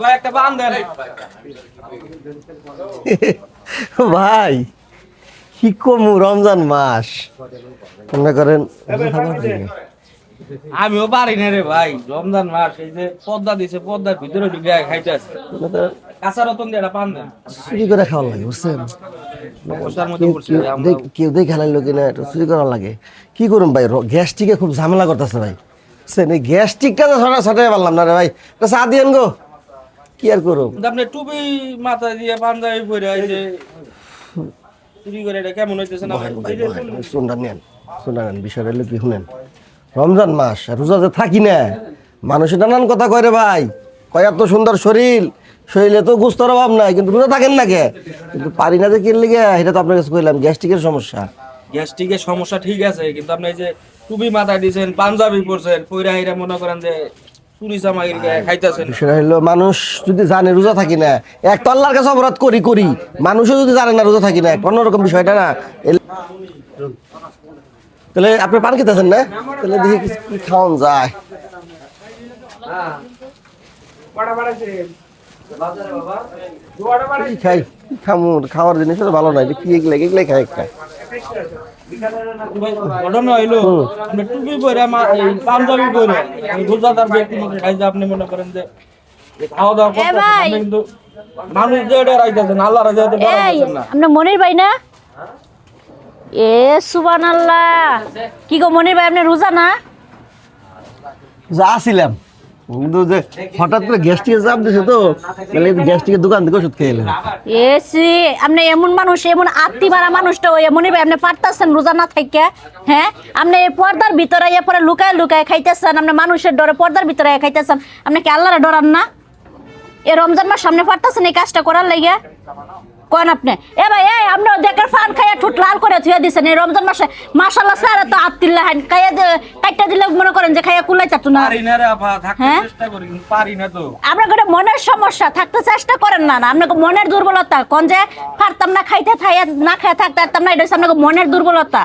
ভাই একটা পান দেন। ভাই কি কমু রমজান মাস। মনে করেন। আমিও পারি না রে ভাই। রমজান মাস এই যে পদ্মা দিছে পদ্মার ভিতরে ঢুকে খাইতে আছে কাঁচা রতন দিয়ে পান দেন চুরি করে খাওয়া লাগে বুঝছেন? কেউ- দেখে হালাইলো কিনা একটু চুরি করা লাগে। কি করুন ভাই? গ্যাস্ট্রিকে খুব ঝামেলা করতেছে ভাই। বুঝছেন? এই গ্যাস্ট্রিকটা তো ছড়া ছটাই পারলাম না রে ভাই। একটা চা দিয়েন গো। কি আর কিন্তু আপনি টুপি মাথায় দিয়ে পাঞ্জাবি পরে এই যে চুরি করে এটা কেমন হইতেছে না ভাই? ভাই শুনটা নেন। শুনটা নেন বিষয়টা হলো কি শুনেন? রমজান মাস রোজা যে থাকি না মানুষের নানান কথা কয় রে ভাই। কয় এত সুন্দর শরীর শরীরে তো গুস্তর অভাব নাই কিন্তু রোজা থাকেন না কে? কিন্তু পারি না যে কি লিগে এটা তো আপনার কাছে কইলাম গ্যাস্ট্রিকের সমস্যা। গ্যাস্ট্রিকের সমস্যা ঠিক আছে কিন্তু আপনি যে টুপি মাথায় দিয়েছেন পাঞ্জাবি পরছেন পইরা হিরা মনে করেন যে মানুষ যদি জানে রোজা থাকি না এক তো আল্লাহর কাছে অপরাধ করি করি মানুষও যদি জানে না রোজা থাকি না অন্যরকম বিষয়টা না। তাহলে আপনি পান খেতেছেন না তাহলে দেখি কি- কি খাওয়ান যায় কি খাই কি খামু খাওয়ার জিনিস তো ভালো নাই কি এগুলো এগুলো খাই একটা ঘটনা হইল আপনি টুপি পরে মা- এই পাঞ্জাবি পরে এই রোজাদার ব্যক্তি মতো খাইতে আপনি মনে করেন যে যে খাওয়া দাওয়া করতেছেন ভাই। আপনি কিন্তু মানুষ যে এটা রাইতেছেন আল্লাহ রাজা এই ডরাইতেছেন না আমরা মনির ভাই না এ সুবান আল্লাহ কি গো মনির ভাই আপনি রোজা না? যা কিন্তু যে হঠাৎ করে গ্যাস্ট্রিকের চাপ দিছে তো তাহলে গ্যাস্ট্রিকের দোকান থেকে ওষুধ খেয়ে এলাম। এসি আপনি এমন মানুষ এমন আত্মি মারা মানুষটা ওই মনির ভাই আপনি পারতাছেন রোজা না থাইকে? হ্যাঁ? আপনি এই পর্দার ভিতরে ইয়ে পরে লুকায় লুকায় খাইতেছেন আপনি মানুষের ডরে পর্দার ভিতরে খাইতেছেন। আপনি কি আল্লাহরে ডরান না? এ রমজান মাস সামনে পারতাছেন এই কাজটা করার লাগে কোন আপনি? এ ভাই এই দেখার ফান খাইয়া ঠুট লাল করে থুয়ে দিছেন এই রমজান মাসে। স্যার তো খাইয়া কাইটা দিলে মনে করেন যে খাইয়া কুলাই চাটু না? পারি না রে আপা থাকতে হ্যাঁ? চেষ্টা করি কিন্তু পারি না তো। আপনার গড়ে মনের সমস্যা থাকতে চেষ্টা করেন না না। আপনাকে মনের দুর্বলতা কোন যে পারতাম না খাইতে থাইয়া না খাইয়া থাকতে পারতাম না এটা হচ্ছে আপনাকে মনের দুর্বলতা।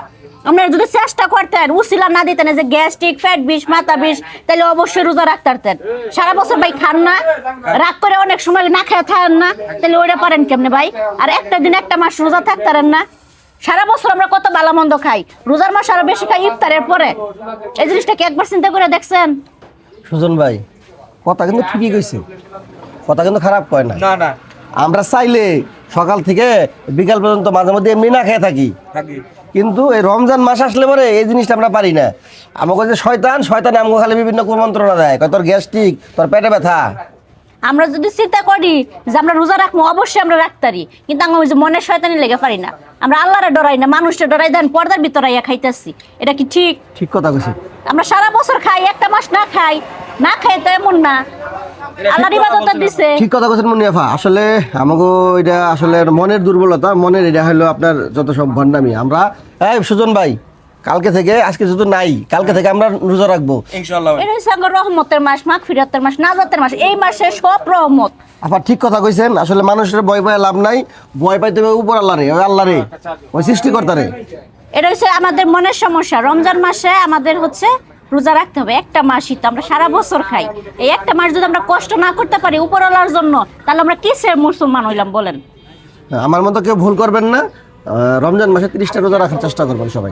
আপনারা যদি চেষ্টা করতেন উসিলা না দিতেন যে গ্যাস্ট্রিক ফ্যাট বিষ মাথা বিষ তাহলে অবশ্যই রোজা রাখতে পারতেন সারা বছর ভাই খান না রাগ করে অনেক সময় না খেয়ে থাকেন না তাহলে ওইটা পারেন কেমনে ভাই? আর একটা দিন একটা মাস রোজা থাকতারেন না। সারা বছর আমরা কত ভালো মন্দ খাই। রোজার মাস আরও বেশি খাই ইফতারের পরে। এই জিনিসটা কি একবার চিন্তা করে দেখছেন? সুজন ভাই কথা কিন্তু ঠিকই কইছে। কথা কিন্তু খারাপ কয় না। না না। আমরা চাইলে সকাল থেকে বিকাল পর্যন্ত মাঝে মধ্যে এমনি না খেয়ে থাকি। থাকি। কিন্তু এই রমজান মাস আসলে পরে এই জিনিসটা আমরা পারি না। আমাকে যে শয়তান শয়তান আমাকে খালি বিভিন্ন কুমন্ত্রণা দেয়। কয় তোর গ্যাস্ট্রিক তোর পেটে ব্যথা। আমরা যদি চিন্তা করি যে আমরা রোজা রাখব অবশ্যই আমরা রাখতারি। কিন্তু আমরা ওই যে মনের শয়তানি লেগে পারি না। আমরা আল্লাহরে ডরাই না মানুষটা ডরাই দেন পর্দার ভিতরে আইয়া খাইতেছি। এটা কি ঠিক? ঠিক কথা কইছি। আমরা সারা বছর খাই একটা মাস না খাই। না খাই তো এমন না। আল্লাহর ইবাদত দিছে। ঠিক কথা কইছেন মুনিয়াফা। আসলে আমাকে এটা আসলে মনের দুর্বলতা মনের এটা হলো আপনার যত সব ভণ্ডামি। আমরা এই সুজন ভাই কালকে থেকে আজকে শুধু নাই কালকে থেকে আমরা রোজা রাখব। ইনশাআল্লাহ রহমতের মাস মাস নাজাতের মাস। এই মাসে সব রহমত। আবার ঠিক কথা কইছেন আসলে মানুষের ভয় পায় লাভ নাই ভয় পাইতে হবে উপর আল্লাহ রে ওই আল্লাহ রে ওই সৃষ্টিকর্তা রে। এটা হচ্ছে আমাদের মনের সমস্যা। রমজান মাসে আমাদের হচ্ছে রোজা রাখতে হবে। একটা মাসই তো আমরা সারা বছর খাই। এই একটা মাস যদি আমরা কষ্ট না করতে পারি উপরওয়ালার জন্য, তাহলে আমরা কিসের মুসলমান হইলাম বলেন? আমার মতো কেউ ভুল করবেন না। রমজান মাসে তিরিশটা রোজা রাখার চেষ্টা করবেন সবাই।